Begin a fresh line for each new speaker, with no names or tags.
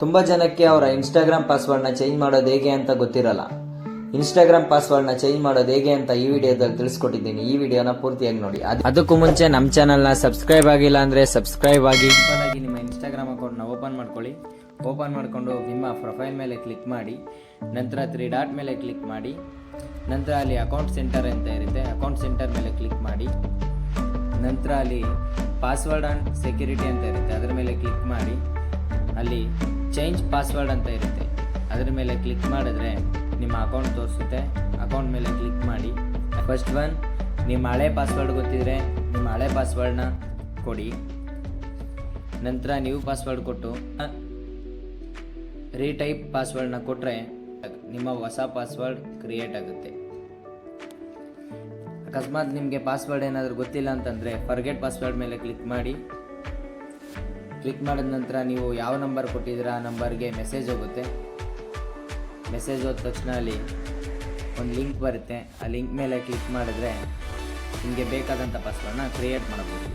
ತುಂಬ ಜನಕ್ಕೆ ಅವರ ಇನ್ಸ್ಟಾಗ್ರಾಮ್ ಪಾಸ್ವರ್ಡ್ನ ಚೇಂಜ್ ಮಾಡೋದು ಹೇಗೆ ಅಂತ ಗೊತ್ತಿರಲ್ಲ. ಇನ್ಸ್ಟಾಗ್ರಾಮ್ ಪಾಸ್ವರ್ಡ್ನ ಚೇಂಜ್ ಮಾಡೋದು ಹೇಗೆ ಅಂತ ಈ ವಿಡಿಯೋದಲ್ಲಿ ತಿಳಿಸ್ಕೊಟ್ಟಿದ್ದೀನಿ. ಈ ವಿಡಿಯೋನ ಪೂರ್ತಿಯಾಗಿ ನೋಡಿ. ಅದ್- ಅದಕ್ಕೂ ಮುಂಚೆ ನಮ್ಮ ಚಾನಲ್ನ ಸಬ್ಸ್ಕ್ರೈಬ್ ಆಗಿಲ್ಲ ಅಂದರೆ ಸಬ್ಸ್ಕ್ರೈಬ್ ಆಗಿ ಸಿಂಪಲ್ ಆಗಿ ನಿಮ್ಮ ಇನ್ಸ್ಟಾಗ್ರಾಮ್ ಅಕೌಂಟ್ನ ಓಪನ್ ಮಾಡ್ಕೊಳ್ಳಿ. ಓಪನ್ ಮಾಡಿಕೊಂಡು ನಿಮ್ಮ ಪ್ರೊಫೈಲ್ ಮೇಲೆ ಕ್ಲಿಕ್ ಮಾಡಿ. ನಂತರ ತ್ರೀ ಡಾಟ್ ಮೇಲೆ ಕ್ಲಿಕ್ ಮಾಡಿ. ನಂತರ ಅಲ್ಲಿ ಅಕೌಂಟ್ ಸೆಂಟರ್ ಅಂತ ಇರುತ್ತೆ. ಅಕೌಂಟ್ ಸೆಂಟರ್ ಮೇಲೆ ಕ್ಲಿಕ್ ಮಾಡಿ. ನಂತರ ಅಲ್ಲಿ ಪಾಸ್ವರ್ಡ್ ಆ್ಯಂಡ್ ಸೆಕ್ಯೂರಿಟಿ ಅಂತ ಇರುತ್ತೆ. ಅದರ ಮೇಲೆ ಕ್ಲಿಕ್ ಮಾಡಿ. ಅಲ್ಲಿ ಚೇಂಜ್ ಪಾಸ್ವರ್ಡ್ ಅಂತ ಇರುತ್ತೆ. ಅದರ ಮೇಲೆ ಕ್ಲಿಕ್ ಮಾಡಿದ್ರೆ ನಿಮ್ಮ ಅಕೌಂಟ್ ತೋರಿಸುತ್ತೆ. ಅಕೌಂಟ್ ಮೇಲೆ ಕ್ಲಿಕ್ ಮಾಡಿ. ಫಸ್ಟ್ ಒನ್ ನಿಮ್ಮ ಹಳೆ ಪಾಸ್ವರ್ಡ್ ಗೊತ್ತಿದ್ರೆ ನಿಮ್ಮ ಹಳೆ ಪಾಸ್ವರ್ಡ್ನ ಕೊಡಿ. ನಂತರ ನೀವು ಪಾಸ್ವರ್ಡ್ ಕೊಟ್ಟು ರೀಟೈಪ್ ಪಾಸ್ವರ್ಡ್ನ ಕೊಟ್ಟರೆ ನಿಮ್ಮ ಹೊಸ ಪಾಸ್ವರ್ಡ್ ಕ್ರಿಯೇಟ್ ಆಗುತ್ತೆ. ಅಕಸ್ಮಾತ್ ನಿಮಗೆ ಪಾಸ್ವರ್ಡ್ ಏನಾದರೂ ಗೊತ್ತಿಲ್ಲ ಅಂತಂದರೆ ಫರ್ಗೆಟ್ ಪಾಸ್ವರ್ಡ್ ಮೇಲೆ ಕ್ಲಿಕ್ ಮಾಡಿ. ಕ್ಲಿಕ್ ಮಾಡಿದ ನಂತರ ನೀವು ಯಾವ ನಂಬರ್ ಕೊಟ್ಟಿದ್ದೀರ ಆ ನಂಬರ್ಗೆ ಮೆಸೇಜ್ ಹೋಗುತ್ತೆ. ಮೆಸೇಜ್ ಹೋದ ತಕ್ಷಣ ಅಲ್ಲಿ ಒಂದು ಲಿಂಕ್ ಬರುತ್ತೆ. ಆ ಲಿಂಕ್ ಮೇಲೆ ಕ್ಲಿಕ್ ಮಾಡಿದ್ರೆ ನಿಮಗೆ ಬೇಕಾದಂಥ ಪಾಸ್ವರ್ಡ್ನ ಕ್ರಿಯೇಟ್ ಮಾಡಬಹುದು